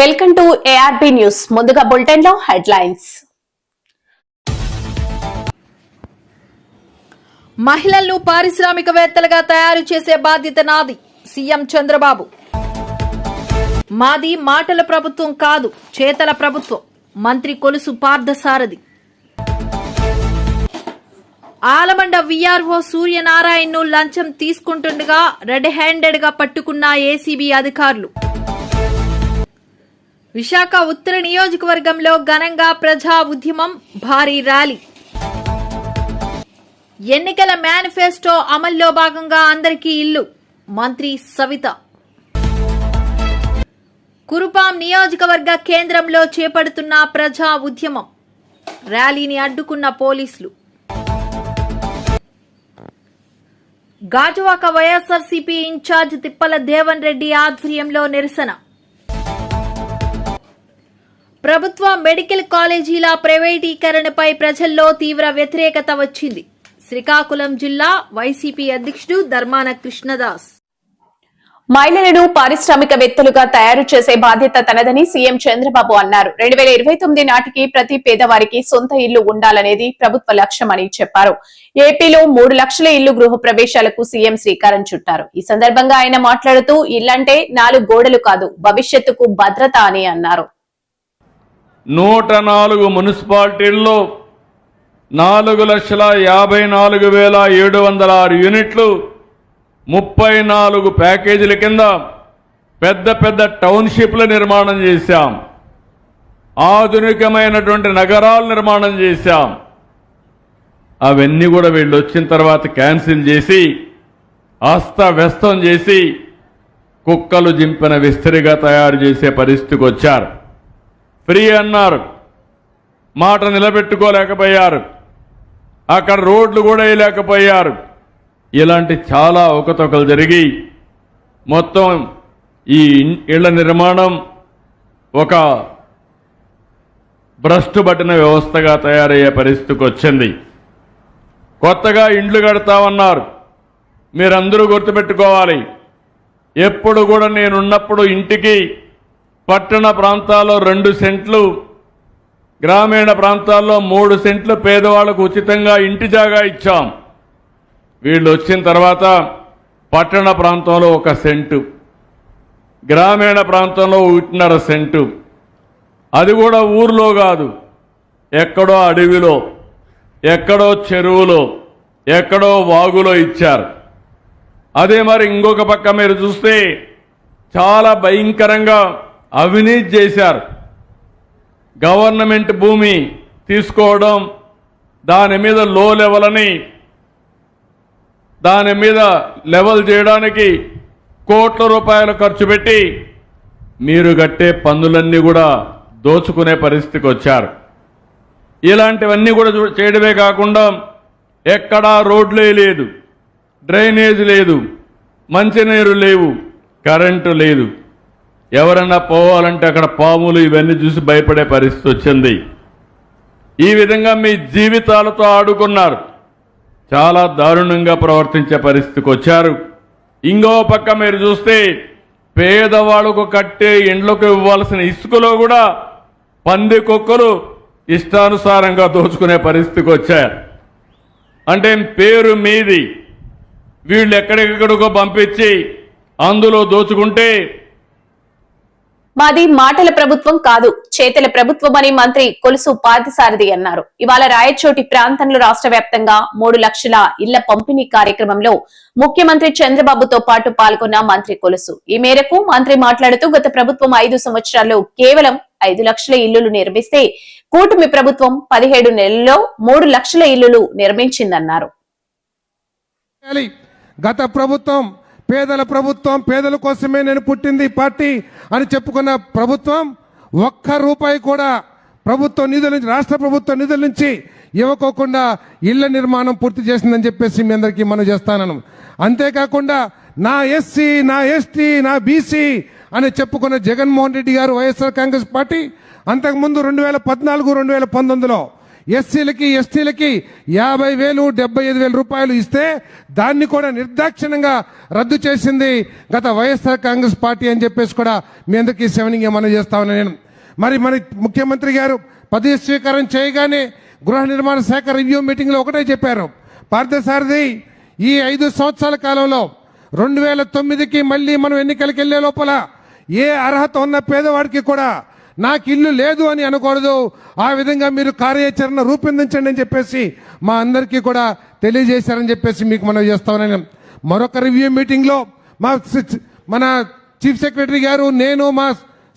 Welcome to ARB news ముందుగా బులెటిన్లో headlines. మహిళలను పారిశ్రామికవేత్తలుగా తయారు చేసే బాధ్యత నాది సీఎం చంద్రబాబు. మాది మాటల ప్రభుత్వం కాదు చేతల ప్రభుత్వం. మంత్రి కొలుసు పార్థసారథి. ఆలమండ విఆర్ఓ సూర్యనారాయణను లంచం తీసుకుంటుండగా రెడ్ హ్యాండెడ్గా పట్టుకున్న ఏసీబీ అధికారులు. విశాఖ ఉత్తర నియోజకవర్గంలో ఘనంగా ప్రజా ఉద్యమం భారీ ర్యాలీ. ఎన్నికల మేనిఫెస్టో అమల్లో భాగంగా అందరికీ ఇల్లు. మంత్రి సవిత. కురుపాం నియోజకవర్గ కేంద్రంలో చేపడుతున్న ప్రజా ఉద్యమం. ర్యాలీని అడ్డుకున్న పోలీసులు. గాజువాక వైఎస్ఆర్సీపీ ఇన్ఛార్జ్ తిప్పల దేవన్ రెడ్డి ఆధ్వర్యంలో నిరసన. ప్రభుత్వ మెడికల్ కాలేజీల ప్రైవేటీకరణపై ప్రజల్లో తీవ్ర వ్యతిరేకత వచ్చింది. శ్రీకాకుళం జిల్లా వైసీపీ అధ్యక్షుడు ధర్మాన కృష్ణదాస్. మహిళలను పారిశ్రామికవేత్తలుగా తయారు చేసే బాధ్యత తనదని సీఎం చంద్రబాబు అన్నారు. రెండు వేల ఇరవై తొమ్మిది నాటికి ప్రతి పేదవారికి సొంత ఇల్లు ఉండాలనేది ప్రభుత్వ లక్ష్యమని చెప్పారు. ఏపీలో మూడు లక్షల ఇల్లు గృహ ప్రవేశాలకు సీఎం శ్రీకారం చుట్టారు. ఈ సందర్భంగా ఆయన మాట్లాడుతూ ఇల్లంటే నాలుగు గోడలు కాదు భవిష్యత్తుకు భద్రత అని అన్నారు. నూట నాలుగు మున్సిపాలిటీల్లో నాలుగు లక్షల యాభై నాలుగు వేల ఏడు వందల ఆరు యూనిట్లు ముప్పై నాలుగు ప్యాకేజీల కింద పెద్ద పెద్ద టౌన్షిప్ల నిర్మాణం చేశాం. ఆధునికమైనటువంటి నగరాలు నిర్మాణం చేశాం. అవన్నీ కూడా వీళ్ళు వచ్చిన తర్వాత క్యాన్సిల్ చేసి అస్తవ్యస్తం చేసి కుక్కలు జింపిన విస్తరిగా తయారు చేసే పరిస్థితికి వచ్చారు. ఫ్రీ అన్నారు. మాట నిలబెట్టుకోలేకపోయారు. అక్కడ రోడ్లు కూడా వేయలేకపోయారు. ఇలాంటి చాలా అవకతవకలు జరిగి మొత్తం ఈ ఇళ్ళ నిర్మాణం ఒక భ్రష్టు పట్టిన వ్యవస్థగా తయారయ్యే పరిస్థితికి వచ్చింది. కొత్తగా ఇండ్లు కడతామన్నారు. మీరందరూ గుర్తుపెట్టుకోవాలి. ఎప్పుడు కూడా నేనున్నప్పుడు ఇంటికి పట్టణ ప్రాంతాల్లో రెండు సెంట్లు గ్రామీణ ప్రాంతాల్లో మూడు సెంట్లు పేదవాళ్ళకు ఉచితంగా ఇంటి జాగా ఇచ్చాం. వీళ్ళు వచ్చిన తర్వాత పట్టణ ప్రాంతంలో ఒక సెంటు గ్రామీణ ప్రాంతంలో ఒకటిన్నర సెంటు. అది కూడా ఊర్లో కాదు ఎక్కడో అడవిలో ఎక్కడో చెరువులో ఎక్కడో వాగులో ఇచ్చారు. అదే మరి ఇంకొక పక్క మీరు చూస్తే చాలా భయంకరంగా అవినీతి చేశారు. గవర్నమెంట్ భూమి తీసుకోవడం దాని మీద లో లెవెల్ అని దాని మీద లెవెల్ చేయడానికి కోట్ల రూపాయలు ఖర్చు పెట్టి మీరు కట్టే పన్నులన్నీ కూడా దోచుకునే పరిస్థితికి వచ్చారు. ఇలాంటివన్నీ కూడా చూ- చేయడమే కాకుండా ఎక్కడా రోడ్లే లేదు డ్రైనేజ్ లేదు మంచినీరు లేవు కరెంటు లేదు. ఎవరన్నా పోవాలంటే అక్కడ పాములు ఇవన్నీ చూసి భయపడే పరిస్థితి వచ్చింది. ఈ విధంగా మీ జీవితాలతో ఆడుకున్నారు. చాలా దారుణంగా ప్రవర్తించే పరిస్థితికి వచ్చారు. ఇంకో పక్క మీరు చూస్తే పేదవాళ్ళకు కట్టే ఇండ్లకు ఇవ్వాల్సిన ఇసుకలో కూడా పంది కుక్కలు ఇష్టానుసారంగా దోచుకునే పరిస్థితికి వచ్చారు. అంటే పేరు మీది. వీళ్ళు ఎక్కడెక్కడికో పంపించి అందులో దోచుకుంటే మాది మాటల ప్రభుత్వం కాదు చేతల ప్రభుత్వం అని మంత్రి కొలుసు పార్థసారథి అన్నారు. ఇవాళ రాయచోటి ప్రాంతంలో రాష్ట్ర వ్యాప్తంగా మూడు లక్షల ఇళ్ళ పంపిణీ కార్యక్రమంలో ముఖ్యమంత్రి చంద్రబాబుతో పాటు పాల్గొన్న మంత్రి కొలుసు. ఈ మేరకు మంత్రి మాట్లాడుతూ గత ప్రభుత్వం ఐదు సంవత్సరాల్లో కేవలం ఐదు లక్షల ఇల్లులు నిర్మిస్తే కూటమి ప్రభుత్వం పదిహేడు నెలల్లో మూడు లక్షల ఇల్లులు నిర్మించిందన్నారు. గత ప్రభుత్వం పేదల ప్రభుత్వం పేదల కోసమే నేను పుట్టింది ఈ పార్టీ అని చెప్పుకున్న ప్రభుత్వం ఒక్క రూపాయి కూడా ప్రభుత్వ నిధుల నుంచి రాష్ట్ర ప్రభుత్వ నిధుల నుంచి ఇవ్వకోకుండా ఇళ్ళ నిర్మాణం పూర్తి చేసిందని చెప్పేసి మీ అందరికీ మనం చేస్తానను. అంతేకాకుండా నా ఎస్సీ నా ఎస్టీ నా బీసీ అని చెప్పుకున్న జగన్మోహన్ రెడ్డి గారు వైఎస్ఆర్ కాంగ్రెస్ పార్టీ అంతకుముందు రెండు వేల పద్నాలుగు రెండు వేల పంతొమ్మిదిలో ఎస్సీలకి ఎస్టీలకి యాభై వేలు డెబ్బై ఐదు వేల రూపాయలు ఇస్తే దాన్ని కూడా నిర్దాక్షిణ్యంగా రద్దు చేసింది గత వైఎస్ఆర్ కాంగ్రెస్ పార్టీ అని చెప్పేసి కూడా మీ అందరికీ సెవెనింగ్ ఏమన్నా చేస్తా ఉన్నా నేను. మరి మరి ముఖ్యమంత్రి గారు పదవి స్వీకారం చేయగానే గృహ నిర్మాణ శాఖ రివ్యూ మీటింగ్లో ఒకటే చెప్పారు. పార్థసారథి ఈ ఐదు సంవత్సరాల కాలంలో రెండు వేల తొమ్మిదికి మళ్ళీ మనం ఎన్నికలకు వెళ్ళే లోపల ఏ అర్హత ఉన్న పేదవాడికి కూడా నాకు ఇల్లు లేదు అని అనకూడదు. ఆ విధంగా మీరు కార్యాచరణ రూపొందించండి అని చెప్పేసి మా అందరికీ కూడా తెలియజేశారని చెప్పేసి మీకు మనం చేస్తామని మరొక రివ్యూ మీటింగ్లో మా మన చీఫ్ సెక్రటరీ గారు నేను మా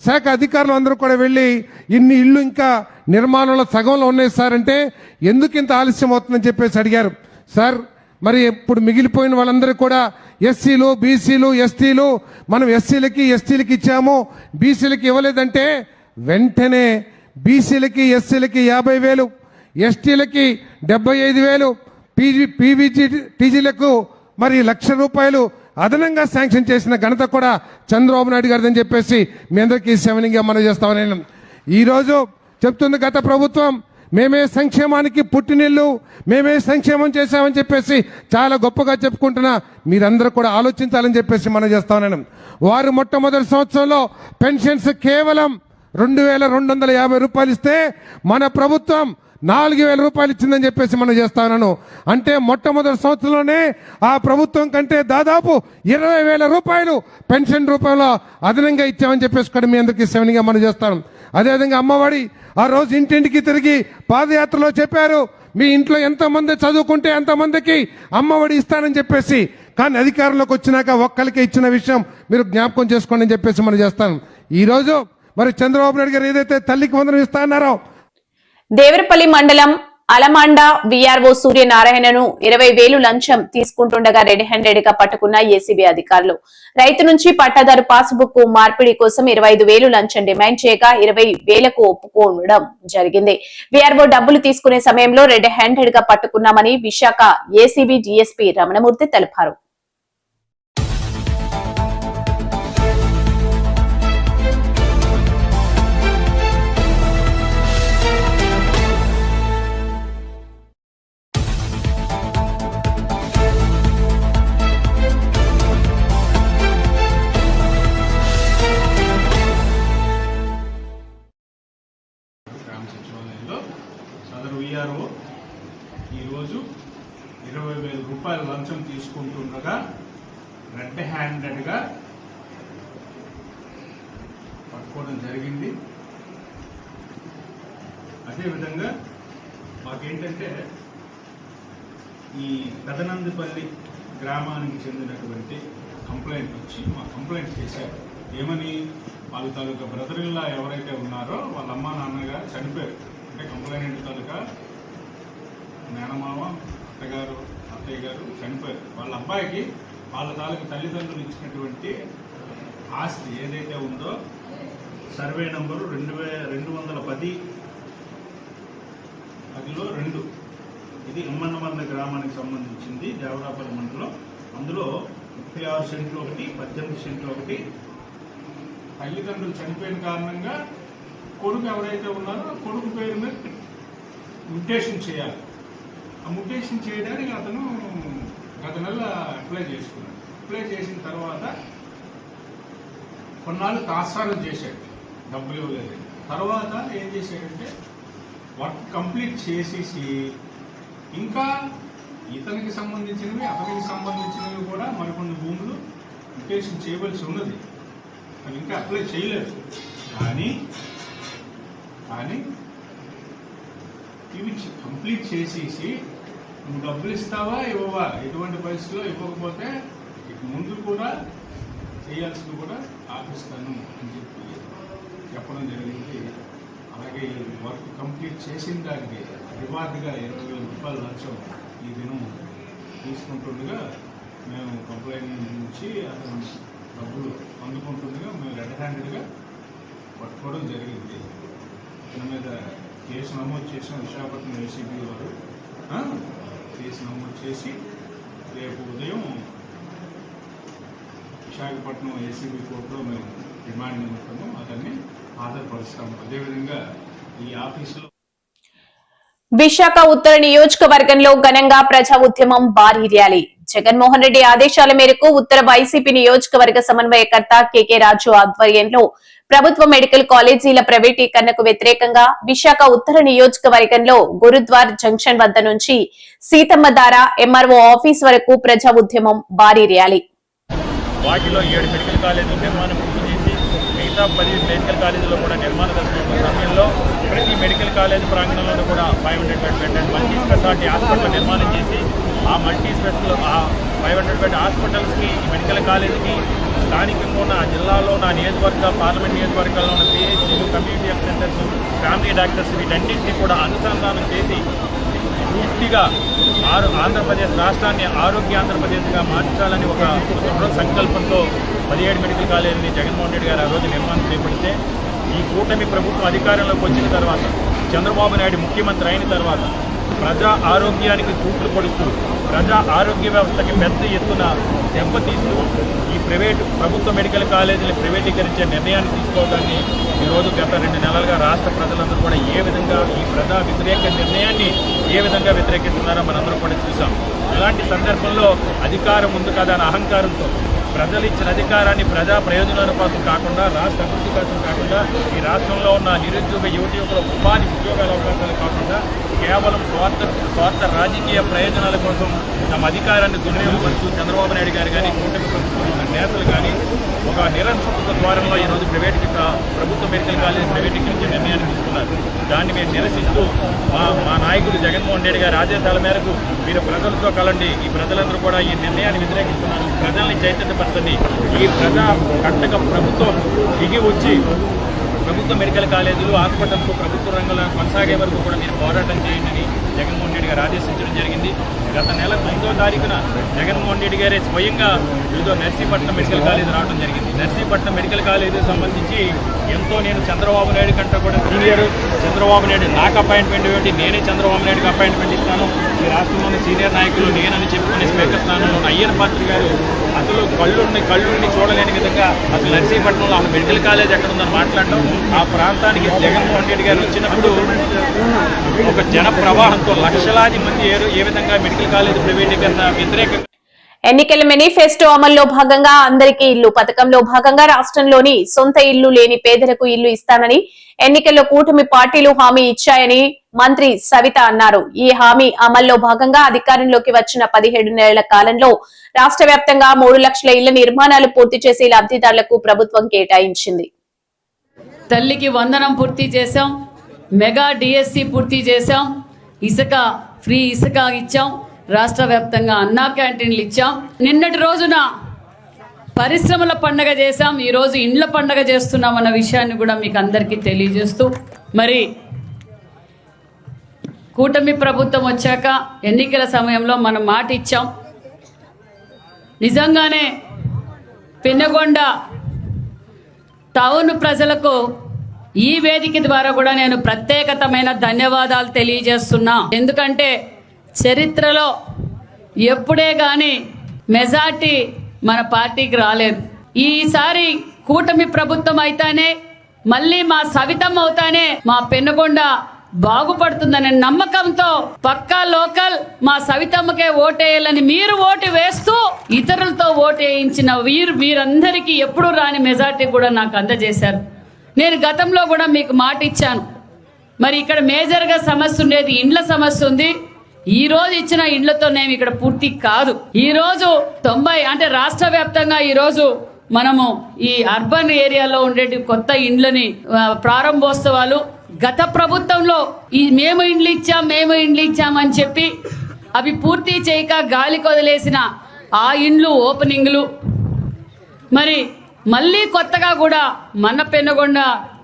శాఖ అధికారులు అందరూ కూడా వెళ్ళి ఇన్ని ఇళ్ళు ఇంకా నిర్మాణంలో సగంలో ఉన్నాయి సార్ అంటే ఎందుకు ఇంత ఆలస్యం అవుతుందని చెప్పేసి అడిగారు. సార్ మరి ఇప్పుడు మిగిలిపోయిన వాళ్ళందరూ కూడా ఎస్సీలు బీసీలు ఎస్టీలు మనం ఎస్సీలకి ఎస్టీలకి ఇచ్చాము. బీసీలకి ఇవ్వలేదంటే వెంటనే బీసీలకి ఎస్సీలకి యాభై వేలు ఎస్టీలకి డెబ్బై ఐదు వేలు పీజీ పీవీజీ టీజీలకు మరి లక్ష రూపాయలు అదనంగా శాంక్షన్ చేసిన ఘనత కూడా చంద్రబాబు నాయుడు గారిదని చెప్పేసి మీ అందరికీ సెవెనింగ్గా మనం చేస్తామని నేను ఈరోజు చెప్తుంది గత ప్రభుత్వం. మేమే సంక్షేమానికి పుట్టినిల్లు మేమే సంక్షేమం చేశామని చెప్పేసి చాలా గొప్పగా చెప్పుకుంటున్నా మీరందరూ కూడా ఆలోచించాలని చెప్పేసి మనం చేస్తామని వారు మొట్టమొదటి సంవత్సరంలో పెన్షన్స్ కేవలం రెండు వేల రెండు వందల యాభై రూపాయలు ఇస్తే మన ప్రభుత్వం నాలుగు వేల రూపాయలు ఇచ్చిందని చెప్పేసి మనం చేస్తాను అంటే మొట్టమొదటి సంవత్సరంలోనే ఆ ప్రభుత్వం కంటే దాదాపు ఇరవై వేల రూపాయలు పెన్షన్ రూపంలో అదనంగా ఇచ్చామని చెప్పేసి కూడా మీ అందరికీ సెవెన్గా మనం చేస్తాం అదేవిధంగా అమ్మఒడి ఆ రోజు ఇంటింటికి తిరిగి పాదయాత్రలో చెప్పారు. మీ ఇంట్లో ఎంతమంది చదువుకుంటే అంతమందికి అమ్మఒడి ఇస్తానని చెప్పేసి. కానీ అధికారంలోకి వచ్చినాక ఒక్కరికి ఇచ్చిన విషయం మీరు జ్ఞాపకం చేసుకోండి అని చెప్పేసి మనం చేస్తాం ఈరోజు మరి చంద్రబాబు నాయుడు గారు ఏదైతే తల్లికి వందనం ఇస్తా అన్నారో దేవరపల్లి మండలం అలమాండ విఆర్ఓ సూర్యనారాయణను ఇరవై వేలు లంచం తీసుకుంటుండగా రెడ్ హ్యాండెడ్గా పట్టుకున్న ఏసీబీ అధికారులు. రైతు నుంచి పట్టాదారు పాస్బుక్ మార్పిడి కోసం ఇరవై ఐదు వేలు లంచం డిమాండ్ చేయగా ఇరవై వేలకు ఒప్పుకోవడం జరిగింది. విఆర్ఓ డబ్బులు తీసుకునే సమయంలో రెడ్ హ్యాండెడ్గా పట్టుకున్నామని విశాఖ ఏసీబీ డీఎస్పీ రమణమూర్తి తెలిపారు. తీసుకుంటుండగా రెడ్ హ్యాండెడ్గా పట్టుకోవడం జరిగింది. అదేవిధంగా మాకేంటంటే ఈ పెదనందిపల్లి గ్రామానికి చెందినటువంటి కంప్లైంట్ వచ్చి మా కంప్లైంట్ చేశారు. ఏమని? వాళ్ళ తాలూకా బ్రదర్ ఎవరైతే ఉన్నారో వాళ్ళ అమ్మ నాన్నగారు చనిపోయారు. అంటే కంప్లైంట్ తాలూకా మేనమామ అత్తగారు అత్తయ్య గారు చనిపోయారు. వాళ్ళ అబ్బాయికి వాళ్ళ తాలూకు తల్లిదండ్రులు ఇచ్చినటువంటి ఆస్తి ఏదైతే ఉందో సర్వే నంబరు రెండు వే రెండు వందల పది పదిలో రెండు. ఇది ఎమ్మన్నమన్న గ్రామానికి సంబంధించింది దేవరాపల్లి మండలం. అందులో ముప్పై ఆరు సెంట్లు ఒకటి పద్దెనిమిది సెంట్లు ఒకటి. తల్లిదండ్రులు చనిపోయిన కారణంగా కొడుకు ఎవరైతే ఉన్నారో కొడుకు పేరు మీద మ్యుటేషన్ చేయాలి. ఆ మ్యుటేషన్ చేయడానికి అతను గత నెల అప్లై చేసుకున్నాడు. అప్లై చేసిన తర్వాత కొన్నాళ్ళు తాత్సారం చేశాడు డబ్బులు ఇవ్వలేదు తర్వాత ఏం చేశాడంటే వర్క్ కంప్లీట్ చేసేసి ఇంకా ఇతనికి సంబంధించినవి అతనికి సంబంధించినవి కూడా మరికొన్ని భూములు మ్యుటేషన్ చేయవలసి ఉన్నది. అవి ఇంకా అప్లై చేయలేదు. కానీ కానీ ఇవి కంప్లీట్ చేసేసి నువ్వు డబ్బులు ఇస్తావా ఇవ్వవా? ఎటువంటి పరిస్థితిలో ఇవ్వకపోతే ఇక ముందు కూడా చేయాల్సింది కూడా ఆపిస్తాను అని చెప్పి చెప్పడం జరిగింది. అలాగే ఈ వర్క్ కంప్లీట్ చేసిన దానికి రివార్డ్గా ఇరవై వేల రూపాయలు లంచం ఈ దినం తీసుకుంటుండగా మేము కంప్లైంట్ నుంచి అతను డబ్బులు అందుకుంటుండగా మేము రెడ్ హ్యాండెడ్గా పట్టుకోవడం జరిగింది. అతని మీద కేసు నమోదు చేసిన విశాఖపట్నం ఏసీబీ వారు కేసు నమోదు చేసి రేపు ఉదయం విశాఖపట్నం ఏసీబీ కోర్టులో మేము డిమాండ్ నిమిత్తము అతన్ని హాజరుపరుస్తాము. అదేవిధంగా ఈ ఆఫీసులో విశాఖ ఉత్తర నియోజకవర్గంలో ఘనంగా ప్రజా ఉద్యమం భారీ ర్యాలీ. జగన్మోహన్ రెడ్డి ఆదేశాల మేరకు ఉత్తర వైసీపీ నియోజకవర్గ సమన్వయకర్త కెకే రాజు ఆధ్వర్యంలో ప్రభుత్వ మెడికల్ కాలేజీల ప్రైవేటీకరణకు వ్యతిరేకంగా విశాఖ ఉత్తర నియోజకవర్గంలో గురుద్వార్ జంక్షన్ వద్ద నుంచి సీతమ్మ దార ఎంఆర్ఓ ఆఫీస్ వరకు ప్రజా ఉద్యమం భారీ ర్యాలీ వాటిలో ఏడు మెడికల్ కాలేజీలు నిర్మాణం పూర్తి చేసి మిగతా పది మెడికల్ కాలేజీలో కూడా నిర్మాణ దశలో సమయంలో ప్రతి మెడికల్ కాలేజ్ ప్రాంగణంలో కూడా five hundred bed bed and multi speciality hospital నిర్మాణం చేసి ఆ మల్టీ స్పెషల్ ఆ ఫైవ్ హండ్రెడ్ బెడ్ హాస్పిటల్స్కి మెడికల్ కాలేజీకి స్థానికంగా ఉన్న ఆ జిల్లాలో నా నియోజకవర్గ పార్లమెంట్ నియోజకవర్గాల్లో ఉన్న పిహెచ్సీలు community health centres family doctors వీటన్నింటినీ కూడా అనుసంధానం చేసి పూర్తిగా ఆరు ఆంధ్రప్రదేశ్ రాష్ట్రాన్ని ఆరోగ్య ఆంధ్రప్రదేశ్గా మార్చాలని ఒక దృఢ సంకల్పంతో పదిహేడు మెడికల్ కాలేజీని జగన్మోహన్ రెడ్డి గారు ఆ రోజు నిర్మాణం చేపడితే ఈ కూటమి ప్రభుత్వం అధికారంలోకి వచ్చిన తర్వాత చంద్రబాబు నాయుడు ముఖ్యమంత్రి అయిన తర్వాత ప్రజా ఆరోగ్యానికి తూట్లు పడుతూ ప్రజా ఆరోగ్య వ్యవస్థకి పెద్ద ఎత్తున దెబ్బతీస్తూ ఈ ప్రైవేటు ప్రభుత్వ మెడికల్ కాలేజీలు ప్రైవేటీకరించే నిర్ణయాన్ని తీసుకోవడాన్ని ఈరోజు గత రెండు నెలలుగా రాష్ట్ర ప్రజలందరూ కూడా ఏ విధంగా ఈ ప్రజా వ్యతిరేక నిర్ణయాన్ని ఏ విధంగా వ్యతిరేకిస్తున్నారో మనందరం కూడా చూసాం ఇలాంటి సందర్భంలో అధికారం ఉంది కదా అని అహంకారంతో ప్రజలు ఇచ్చిన అధికారాన్ని ప్రజా ప్రయోజనాల కోసం కాకుండా రాష్ట్ర అభివృద్ధి కోసం కాకుండా ఈ రాష్ట్రంలో ఉన్న నిరుద్యోగ యువతి యువకుల ఉపాధి ఉద్యోగాల అవకాశాలు కాకుండా కేవలం స్వార్థ స్వార్థ రాజకీయ ప్రయోజనాల కోసం తమ అధికారాన్ని దుర్వినియోగపరుస్తూ చంద్రబాబు నాయుడు గారు కానీ కూటమి నేతలు కానీ ఒక నిరంకుశ ద్వారంలో ఈరోజు ప్రైవేట్ ప్రభుత్వ మెడికల్ కాలేజ్ ప్రైవేటీకరించే నిర్ణయాన్ని తీసుకున్నారు. దాన్ని మేము నిరసిస్తూ మా మా నాయకుడు జగన్మోహన్ రెడ్డి గారి ఆదేశాల మేరకు మీరు ప్రజలతో కలండి. ఈ ప్రజలందరూ కూడా ఈ నిర్ణయాన్ని వ్యతిరేకిస్తున్నారు. ప్రజల్ని చైతన్యపరచండి. ఈ ప్రజా కట్టక ప్రభుత్వం దిగి వచ్చి ప్రభుత్వ మెడికల్ కాలేజీలు హాస్పిటల్స్ ప్రభుత్వ రంగంలో కొనసాగే వరకు కూడా మీరు పోరాటం చేయండి అని జగన్మోహన్ రెడ్డి గారు ఆదేశించడం జరిగింది. గత నెల తొమ్మిదో తారీఖున జగన్మోహన్ రెడ్డి గారే స్వయంగా ఏదో నర్సీపట్నం మెడికల్ కాలేజ్ రావడం జరిగింది. నర్సీపట్నం మెడికల్ కాలేజీ సంబంధించి ఎంతో నేను చంద్రబాబు నాయుడు కంటే కూడా సీనియర్. చంద్రబాబు నాయుడు నాకు అపాయింట్మెంట్ ఏమిటి నేనే చంద్రబాబు నాయుడుకి అపాయింట్మెంట్ ఇస్తాను. ఈ రాష్ట్రంలోని సీనియర్ నాయకులు నేనని చెప్పుకునే స్పీకర్ స్థానంలో అయ్యన్ పాత్రి గారు అసలు కళ్ళుని కళ్ళుని చూడలేని విధంగా అసలు నర్సీపట్నంలో అసలు మెడికల్ కాలేజ్ ఎక్కడ ఉందని మాట్లాడడం ఆ ప్రాంతానికి జగన్మోహన్ రెడ్డి గారు వచ్చినప్పుడు ఒక జన ప్రవాహంతో లక్షలాది మంది ఏ విధంగా మెడికల్ కాలేజ్ ప్రైవేటీకరణ వ్యతిరేకంగా ఎన్నికల మేనిఫెస్టో అమల్లో భాగంగా అందరికీ ఇల్లు పథకంలో భాగంగా రాష్ట్రంలోని సొంత ఇల్లు లేని పేదలకు ఇల్లు ఇస్తానని ఎన్నికల్లో కూటమి పార్టీలు హామీ ఇచ్చాయని మంత్రి సవిత అన్నారు. ఈ హామీ అమల్లో భాగంగా అధికారంలోకి వచ్చిన పదిహేడు నెలల కాలంలో రాష్ట్ర వ్యాప్తంగా మూడు లక్షల ఇళ్ళ నిర్మాణాలు పూర్తి చేసి లబ్ధిదారులకు ప్రభుత్వం కేటాయించింది. తల్లికి వందనం పూర్తి చేశాం మెగా డిఎస్సి పూర్తి చేశాం ఇసుక ఫ్రీ ఇసుక ఇచ్చాం. రాష్ట్ర వ్యాప్తంగా అన్నా క్యాంటీన్లు ఇచ్చాం. నిన్నటి రోజున పరిశ్రమల పండగ చేశాం. ఈరోజు ఇండ్ల పండగ చేస్తున్నాం అన్న విషయాన్ని కూడా మీకు అందరికీ తెలియజేస్తూ. మరి కూటమి ప్రభుత్వం వచ్చాక ఎన్నికల సమయంలో మనం మాట ఇచ్చాం. నిజంగానే పిన్నగొండ టౌన్ ప్రజలకు ఈ వేదిక ద్వారా కూడా నేను ప్రత్యేకతమైన ధన్యవాదాలు తెలియజేస్తున్నా. ఎందుకంటే చరిత్రలో ఎప్పుడే కానీ మెజార్టీ మన పార్టీకి రాలేదు. ఈసారి కూటమి ప్రభుత్వం అయితేనే మళ్ళీ మా సవితం అవుతానే మా పెన్నుగొండ బాగుపడుతుందనే నమ్మకంతో పక్కా లోకల్ మా సవితమ్మకే ఓటేయాలని మీరు ఓటు వేస్తూ ఇతరులతో ఓటు వేయించిన వీరు మీరందరికీ ఎప్పుడు రాని మెజార్టీ కూడా నాకు అందజేశారు. నేను గతంలో కూడా మీకు మాట ఇచ్చాను. మరి ఇక్కడ మేజర్గా సమస్య ఉండేది ఇండ్ల సమస్య ఉంది. ఈ రోజు ఇచ్చిన ఇండ్లతోనేమి ఇక్కడ పూర్తి కాదు. ఈ రోజు తొంభై అంటే రాష్ట్ర వ్యాప్తంగా ఈ రోజు మనము ఈ అర్బన్ ఏరియాలో ఉండే కొత్త ఇండ్లని ప్రారంభోత్సవాలు గత ప్రభుత్వంలో ఈ మేము ఇండ్లు ఇచ్చాం మేము ఇండ్లు ఇచ్చామని చెప్పి అవి పూర్తి చేయక గాలి కొదిలేసిన ఆ ఇండ్లు ఓపెనింగ్లు. మరి మళ్ళీ కొత్తగా కూడా మన పెనుగొండ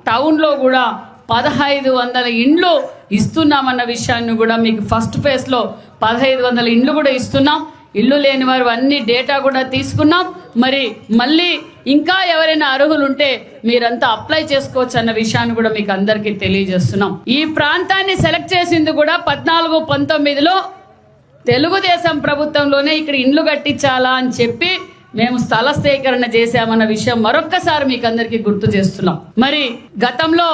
టౌన్లో కూడా పదహైదు వందల ఇండ్లు ఇస్తున్నామన్న విషయాన్ని కూడా మీకు ఫస్ట్ ఫేజ్లో పదహైదు వందల ఇండ్లు కూడా ఇస్తున్నాం. ఇల్లు లేని వారు అన్ని డేటా కూడా తీసుకున్నాం. మరి మళ్ళీ ఇంకా ఎవరైనా అర్హులు ఉంటే మీరంతా అప్లై చేసుకోవచ్చు అన్న విషయాన్ని కూడా మీకు అందరికీ తెలియజేస్తున్నాం. ఈ ప్రాంతాన్ని సెలెక్ట్ చేసింది కూడా పద్నాలుగు పంతొమ్మిదిలో తెలుగుదేశం ప్రభుత్వంలోనే ఇక్కడ ఇండ్లు కట్టించాలా అని చెప్పి మేము స్థల సేకరణ చేశామన్న విషయం మరొక్కసారి మీకు అందరికీ గుర్తు చేస్తున్నాం. మరి గతంలో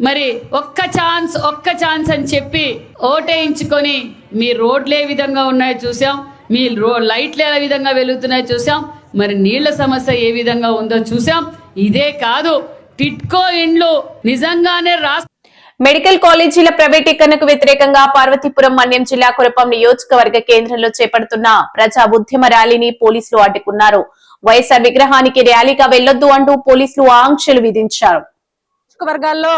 మరి ఒక్క ఛాన్స్ ఒక్క ఛాన్స్ అని చెప్పి ఓటేయించుకొని మీ రోడ్లు ఏ విధంగా ఉన్నాయో చూసాం మీ రో లైట్లు ఏ విధంగా వెలుగుతున్నాయో చూసాం మరి నీళ్ళ సమస్య ఏ విధంగా ఉందో చూసాం ఇదే కాదు టిట్కో ఇండ్లు నిజంగానే రాష్ట్ర మెడికల్ కాలేజీల ప్రైవేటీకరణకు వ్యతిరేకంగా పార్వతీపురం మన్యం జిల్లా కురపం నియోజకవర్గ కేంద్రంలో చేపడుతున్న ప్రజా ఉద్యమ ర్యాలీని పోలీసులు అడ్డుకున్నారు. వైఎస్ఆర్ విగ్రహానికి ర్యాలీగా వెళ్ళొద్దు అంటూ పోలీసులు ఆంక్షలు విధించారు. నియోజకవర్గాల్లో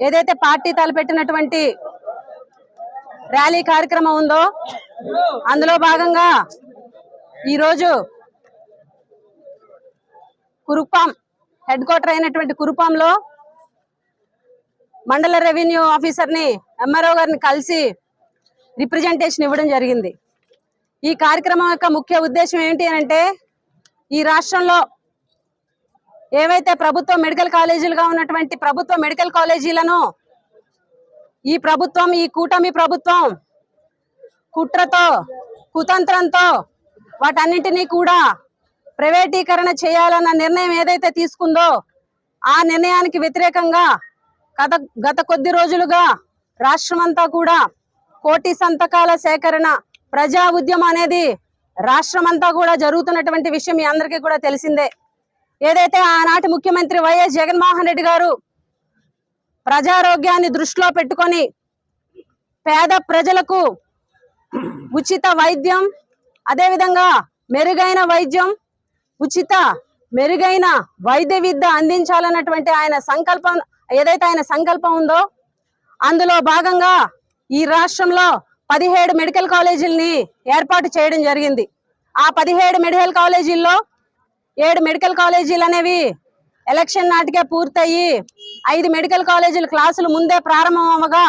ఏదైతే పార్టీ తలపెట్టినటువంటి ర్యాలీ కార్యక్రమం ఉందో అందులో భాగంగా ఈరోజు కురుపాం హెడ్ క్వార్టర్ అయినటువంటి కురుపాంలో మండల రెవెన్యూ ఆఫీసర్ని ఎంఆర్ఓ గారిని కలిసి రిప్రజెంటేషన్ ఇవ్వడం జరిగింది. ఈ కార్యక్రమం యొక్క ముఖ్య ఉద్దేశం ఏంటి అని అంటే ఈ రాష్ట్రంలో ఏవైతే ప్రభుత్వ మెడికల్ కాలేజీలుగా ఉన్నటువంటి ప్రభుత్వ మెడికల్ కాలేజీలను ఈ ప్రభుత్వం ఈ కూటమి ప్రభుత్వం కుట్రతో కుతంత్రంతో వాటన్నింటినీ కూడా ప్రైవేటీకరణ చేయాలన్న నిర్ణయం ఏదైతే తీసుకుందో ఆ నిర్ణయానికి వ్యతిరేకంగా గత గత కొద్ది రోజులుగా రాష్ట్రమంతా కూడా కోటి సంతకాల సేకరణ ప్రజా ఉద్యమం అనేది రాష్ట్రమంతా కూడా జరుగుతున్నటువంటి విషయం మీ అందరికీ కూడా తెలిసిందే. ఏదైతే ఆనాటి ముఖ్యమంత్రి వైఎస్ జగన్మోహన్ రెడ్డి గారు ప్రజారోగ్యాన్ని దృష్టిలో పెట్టుకొని పేద ప్రజలకు ఉచిత వైద్యం అదేవిధంగా మెరుగైన వైద్యం ఉచిత మెరుగైన వైద్య విద్య అందించాలన్నటువంటి ఆయన సంకల్పం ఏదైతే ఆయన సంకల్పం ఉందో అందులో భాగంగా ఈ రాష్ట్రంలో పదిహేడు మెడికల్ కాలేజీలని ఏర్పాటు చేయడం జరిగింది. ఆ పదిహేడు మెడికల్ కాలేజీల్లో ఏడు మెడికల్ కాలేజీలు అనేవి ఎలక్షన్ నాటికే పూర్తయి ఐదు మెడికల్ కాలేజీలు క్లాసులు ముందే ప్రారంభం అవ్వగా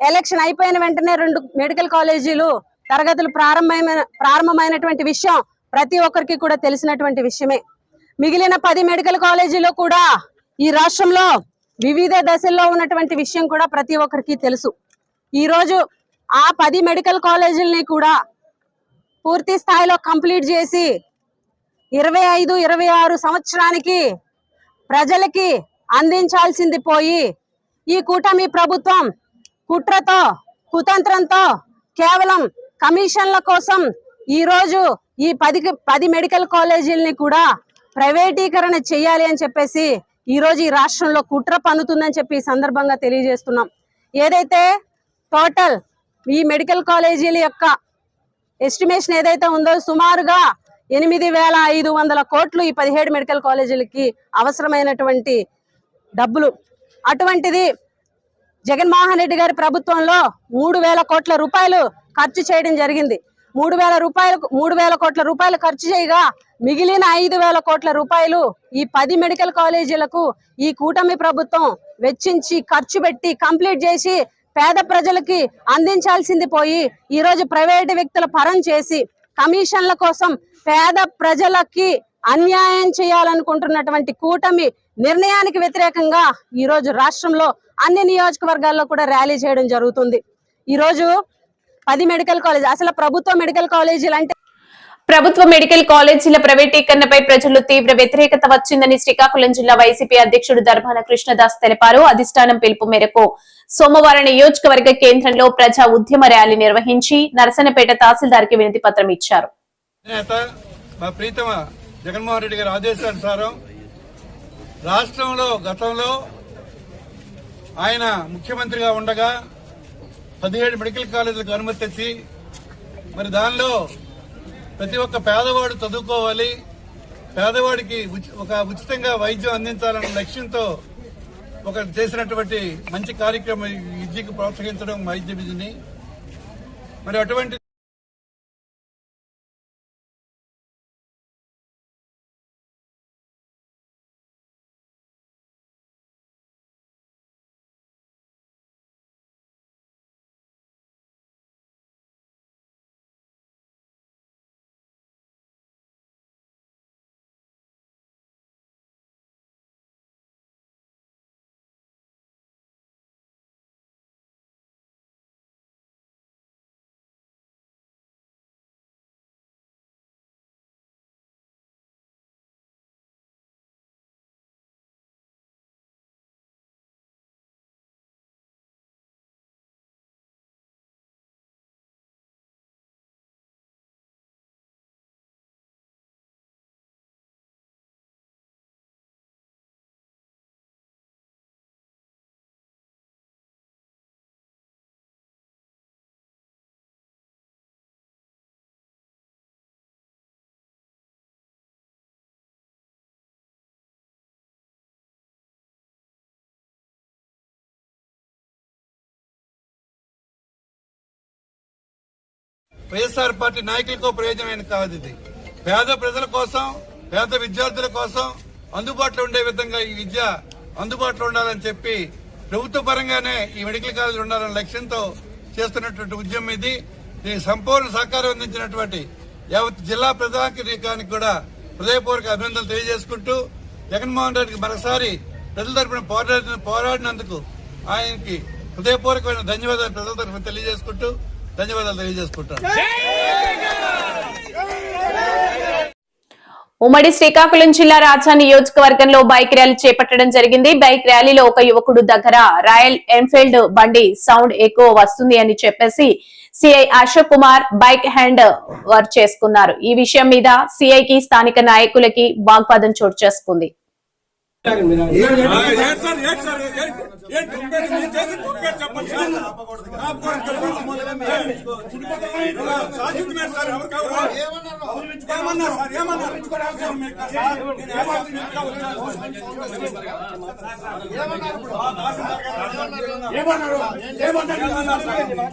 ఎలక్షన్ అయిపోయిన వెంటనే రెండు మెడికల్ కాలేజీలు తరగతులు ప్రారంభమైన ప్రారంభమైనటువంటి విషయం ప్రతి ఒక్కరికి కూడా తెలిసినటువంటి విషయమే. మిగిలిన పది మెడికల్ కాలేజీలు కూడా ఈ రాష్ట్రంలో వివిధ దశల్లో ఉన్నటువంటి విషయం కూడా ప్రతి ఒక్కరికి తెలుసు. ఈరోజు ఆ పది మెడికల్ కాలేజీలని కూడా పూర్తి స్థాయిలో కంప్లీట్ చేసి ఇరవై ఐదు ఇరవై ఆరు సంవత్సరానికి ప్రజలకి అందించాల్సింది పోయి ఈ కూటమి ప్రభుత్వం కుట్రతో కుతంత్రంతో కేవలం కమిషన్ల కోసం ఈరోజు ఈ పది పది మెడికల్ కాలేజీలని కూడా ప్రైవేటీకరణ చేయాలి అని చెప్పేసి ఈరోజు ఈ రాష్ట్రంలో కుట్ర పన్నుతుందని చెప్పి ఈ సందర్భంగా తెలియజేస్తున్నాం. ఏదైతే టోటల్ ఈ మెడికల్ కాలేజీల యొక్క ఎస్టిమేషన్ ఏదైతే ఉందో సుమారుగా ఎనిమిది వేల ఐదు వందల కోట్లు ఈ పదిహేడు మెడికల్ కాలేజీలకి అవసరమైనటువంటి డబ్బులు. అటువంటిది జగన్మోహన్ రెడ్డి గారి ప్రభుత్వంలో మూడు వేల కోట్ల రూపాయలు ఖర్చు చేయడం జరిగింది. మూడు వేల రూపాయలు మూడు వేల కోట్ల రూపాయలు ఖర్చు చేయగా మిగిలిన ఐదు వేల కోట్ల రూపాయలు ఈ పది మెడికల్ కాలేజీలకు ఈ కూటమి ప్రభుత్వం వెచ్చించి ఖర్చు పెట్టి కంప్లీట్ చేసి పేద ప్రజలకి అందించాల్సింది పోయి ఈరోజు ప్రైవేటు వ్యక్తుల పరం చేసి కమిషన్ల కోసం పేద ప్రజలకి అన్యాయం చేయాలనుకుంటున్నటువంటి కూటమి నిర్ణయానికి వ్యతిరేకంగా ఈ రోజు రాష్ట్రంలో అన్ని నియోజకవర్గాల్లో కూడా ర్యాలీ చేయడం జరుగుతుంది. ఈ రోజు పది మెడికల్ కాలేజ్ అసలు ప్రభుత్వ మెడికల్ కాలేజీలు అంటే ప్రభుత్వ మెడికల్ కాలేజీల ప్రైవేటీకరణపై ప్రజల్లో తీవ్ర వ్యతిరేకత వచ్చిందని శ్రీకాకుళం జిల్లా వైసీపీ అధ్యక్షుడు దర్భాన కృష్ణదాస్ తెలిపారు. అధిష్టానం పిలుపు మేరకు సోమవారం నియోజకవర్గ కేంద్రంలో ప్రజా ఉద్యమ ర్యాలీ నిర్వహించి నరసనపేట తహసీల్దార్కి వినతి పత్రం ఇచ్చారు. నేత మా ప్రీతమ జగన్మోహన్ రెడ్డి గారి ఆదేశానుసారం రాష్ట్రంలో గతంలో ఆయన ముఖ్యమంత్రిగా ఉండగా పదిహేడు మెడికల్ కాలేజీలకు అనుమతి తెచ్చి మరి దానిలో ప్రతి ఒక్క పేదవాడు చదువుకోవాలి పేదవాడికి ఉచి- ఒక ఉచితంగా వైద్యం అందించాలన్న లక్ష్యంతో ఒక చేసినటువంటి మంచి కార్యక్రమం విద్యకు ప్రోత్సహించడం వైద్య విధిని మరి అటువంటి వైఎస్ఆర్ పార్టీ నాయకులకో ప్రయోజనమైన కాదు ఇది. పేద ప్రజల కోసం పేద విద్యార్థుల కోసం అందుబాటులో ఉండే విధంగా ఈ విద్య అందుబాటులో ఉండాలని చెప్పి ప్రభుత్వ పరంగానే ఈ మెడికల్ కాలేజ్ ఉండాలనే లక్ష్యంతో చేస్తున్నటువంటి ఉద్యమం ఇది. దీనికి సంపూర్ణ సహకారం అందించినటువంటి యావత్ జిల్లా ప్రజానికి కూడా హృదయపూర్వక అభినందనలు తెలియజేసుకుంటూ జగన్మోహన్ రెడ్డికి మరోసారి ప్రజల తరఫున పోరాడిన పోరాడినందుకు ఆయనకి హృదయపూర్వకమైన ధన్యవాదాలు ప్రజల తరఫున తెలియజేసుకుంటూ ధన్యవాదాలు తెలియజేసుకుంటాను. ఉమ్మడి శ్రీకాకుళం జిల్లా రాజధాని నియోజకవర్గంలో బైక్ ర్యాలీ చేపట్టడం జరిగింది. బైక్ ర్యాలీలో ఒక యువకుడు దగ్గర రాయల్ ఎన్ఫీల్డ్ బండి సౌండ్ ఎక్కువ వస్తుంది అని చెప్పేసి CI Ashok Kumar bike hand work చేసుకున్నారు. ఈ విషయం మీద సిఐకి స్థానిక నాయకులకి వాగ్వాదం చోటు చేసుకుంది. ఏమన్నారు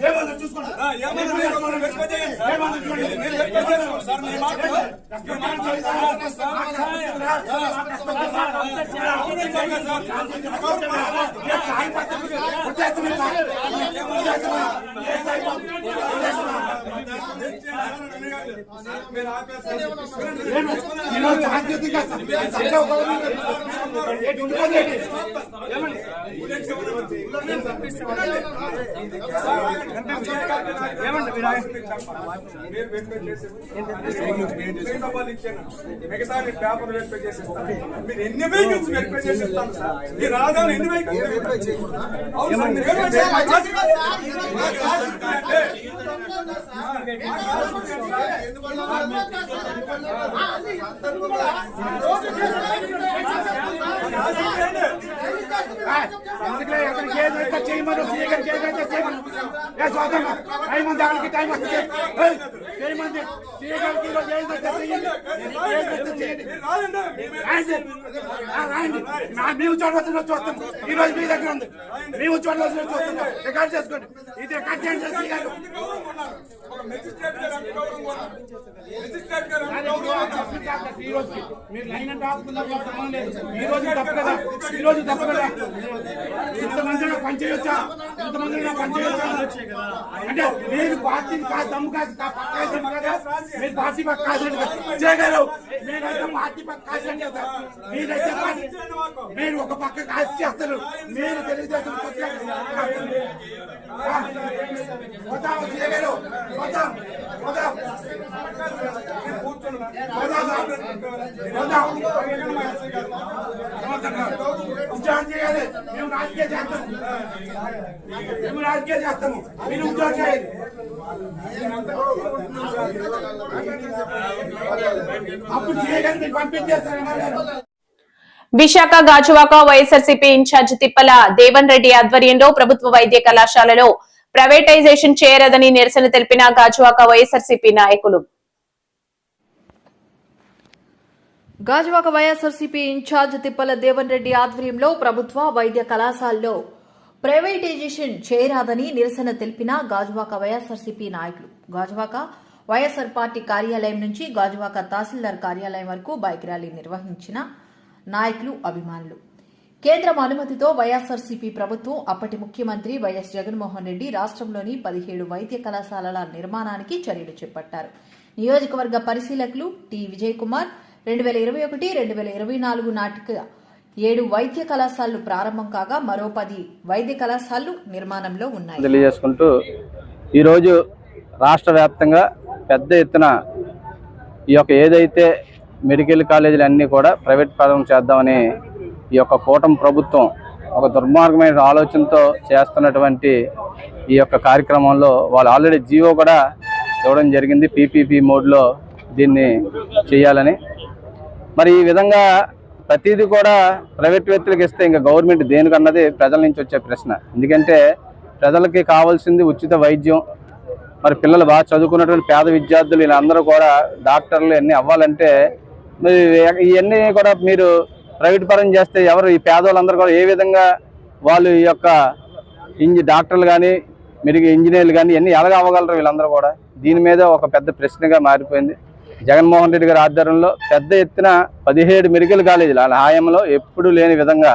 ఏమన్నారు? చూసుకోండి ఏమన్నారు? మిగతా పేపర్ వెరిఫై చేసేస్తాను మీరు ఎన్ని వెహికల్స్ వెరిఫై చేసేస్తాను సార్ మీరు రాగానే ఎన్ని వెహికల్స్ ఎందువల్ల వెరిఫై చేయకూడదా? అవును సార్, మీరు వెరిఫై మేము చూడవలసిన చూస్తాం. ఈ రోజు మీ దగ్గర ఉంది. మేము చూడవలసిన చూస్తున్నాం రికార్డ్ చేసుకోండి. ఇది రికార్డ్ చేయండి సార్, ఈ రోజు మీరు లైన్ అంటే ఆపుతున్నారు సంబంధం లేదు. ఈ రోజు తప్పు కదా. ఈ రోజు తప్పు కదా. ఇంతమందిగా పని చేయొచ్చా ఇంతమంది పని చేయొచ్చా అంటే మీరు పార్టీ కాదు దమ్ము కాదు పక్క కదా మీరు పార్టీ పక్క కాదు చేయగలరు మీరైతే పార్టీ పక్క కాదు కదా. మీరైతే మీరు ఒక పక్క కాసి చేస్తారు మీరు తెలుగుదేశం పోతాం చేయగలరు పోతాం ఉద్యోగం చేయాలి మేము రాజకీయ చేస్తాము మేము రాజకీయ చేస్తాము మీరు ఉద్యోగం చేయాలి అప్పుడు చేయడానికి మీరు విశాఖ గాజువాక వైఎస్ఆర్సీపీ ఇన్ఛార్జ్ తిప్పల దేవన్ రెడ్డి ఆధ్వర్యంలో ప్రభుత్వ వైద్య కళాశాలలో ప్రైవేటైజేషన్ చేయరదని నిరసన తెలిపిన గాజువాక వైఎస్ఆర్సీపీ నాయకులు. గాజువాక వైఎస్ఆర్సీపీ ఇన్ఛార్జ్ తిప్పల దేవన్ రెడ్డి ఆధ్వర్యంలో ప్రభుత్వ వైద్య కళాశాలలో ప్రైవేటైజేషన్ చేయరాదని నిరసన తెలిపిన గాజువాక వైఎస్ఆర్సీపీ నాయకులు. గాజువాక వైఎస్ఆర్ పార్టీ కార్యాలయం నుంచి గాజువాక తహసీల్దార్ కార్యాలయం వరకు బైక్ ర్యాలీ నిర్వహించిన నాయకులు అభిమానులు. కేంద్రం అనుమతితో వైఎస్ఆర్సీపీ ప్రభుత్వం అప్పటి ముఖ్యమంత్రి వైఎస్ జగన్మోహన్ రెడ్డి రాష్ట్రంలోని పదిహేడు వైద్య కళాశాలల నిర్మాణానికి చర్యలు చేపట్టారు. నియోజకవర్గ పరిశీలకులు టి. విజయ్ కుమార్ రెండు వేల ఇరవై ఒకటి రెండు వేల ఇరవై నాలుగు నాటికి ఏడు వైద్య కళాశాలలు ప్రారంభం కాగా మరో పది వైద్య కళాశాలలు నిర్మాణంలో ఉన్నాయి. తెలియజేసుకుంటూ ఈరోజు రాష్ట్ర వ్యాప్తంగా పెద్ద ఎత్తున ఈ యొక్క ఏదైతే మెడికల్ కాలేజీలు అన్నీ కూడా ప్రైవేట్ ప్రారంభం చేద్దామని ఈ యొక్క కూటమి ప్రభుత్వం ఒక దుర్మార్గమైన ఆలోచనతో చేస్తున్నటువంటి ఈ యొక్క కార్యక్రమంలో వాళ్ళు ఆల్రెడీ జియో కూడా ఇవ్వడం జరిగింది. పీపీపీ మోడ్లో దీన్ని చేయాలని. మరి ఈ విధంగా ప్రతిదీ కూడా ప్రైవేట్ వ్యక్తులకు ఇస్తే ఇంకా గవర్నమెంట్ దేనికన్నది ప్రజల నుంచి వచ్చే ప్రశ్న. ఎందుకంటే ప్రజలకి కావాల్సింది ఉచిత వైద్యం. మరి పిల్లలు బాగా చదువుకున్నటువంటి పేద విద్యార్థులు వీళ్ళందరూ కూడా డాక్టర్లు ఇవన్నీ అవ్వాలంటే మరి ఇవన్నీ కూడా మీరు ప్రైవేట్ పరం చేస్తే ఎవరు ఈ పేదవాళ్ళందరూ కూడా ఏ విధంగా వాళ్ళు ఈ యొక్క ఇంజి డాక్టర్లు కానీ మెరుగు ఇంజనీర్లు కానీ ఇవన్నీ ఎలాగ అవ్వగలరు వీళ్ళందరూ కూడా? దీని మీద ఒక పెద్ద ప్రశ్నగా మారిపోయింది. జగన్మోహన్ రెడ్డి గారి ఆధ్వర్యంలో పెద్ద ఎత్తున పదిహేడు మెడికల్ కాలేజీలు వాళ్ళ హాయంలో ఎప్పుడూ లేని విధంగా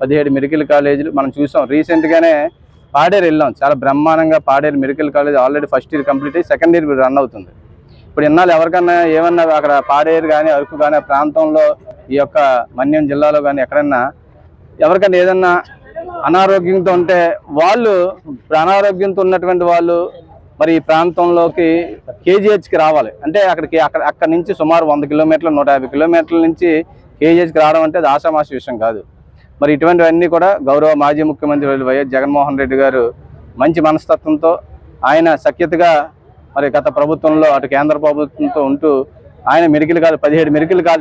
పదిహేడు మెడికల్ కాలేజీలు మనం చూసాం. రీసెంట్గానే పాడేరు వెళ్ళాం. చాలా బ్రహ్మాండంగా Paderu medical college already first year complete అయ్యి సెకండ్ ఇయర్ రన్ అవుతుంది. ఇప్పుడు ఇన్నాళ్ళు ఎవరికన్నా ఏమన్నా అక్కడ పాడేరు కానీ అరకు కానీ ప్రాంతంలో ఈ యొక్క మన్యం జిల్లాలో కానీ ఎక్కడన్నా ఎవరికైనా ఏదన్నా అనారోగ్యంతో ఉంటే వాళ్ళు అనారోగ్యంతో ఉన్నటువంటి వాళ్ళు మరి ఈ ప్రాంతంలోకి కేజీహెచ్కి రావాలి. అంటే అక్కడికి అక్కడ అక్కడ నుంచి సుమారు వంద కిలోమీటర్లు నూట యాభై కిలోమీటర్ల నుంచి కేజీహెచ్కి రావడం అంటే అది ఆషామాషి విషయం కాదు. మరి ఇటువంటివన్నీ కూడా గౌరవ మాజీ ముఖ్యమంత్రి వైఎస్ జగన్మోహన్ రెడ్డి గారు మంచి మనస్తత్వంతో ఆయన సఖ్యతగా మరి గత ప్రభుత్వంలో అటు కేంద్ర ప్రభుత్వంతో ఉంటూ ఆయన మెడికల్ కాలేజ్ పదిహేడు మెడికల్ కాలేజ్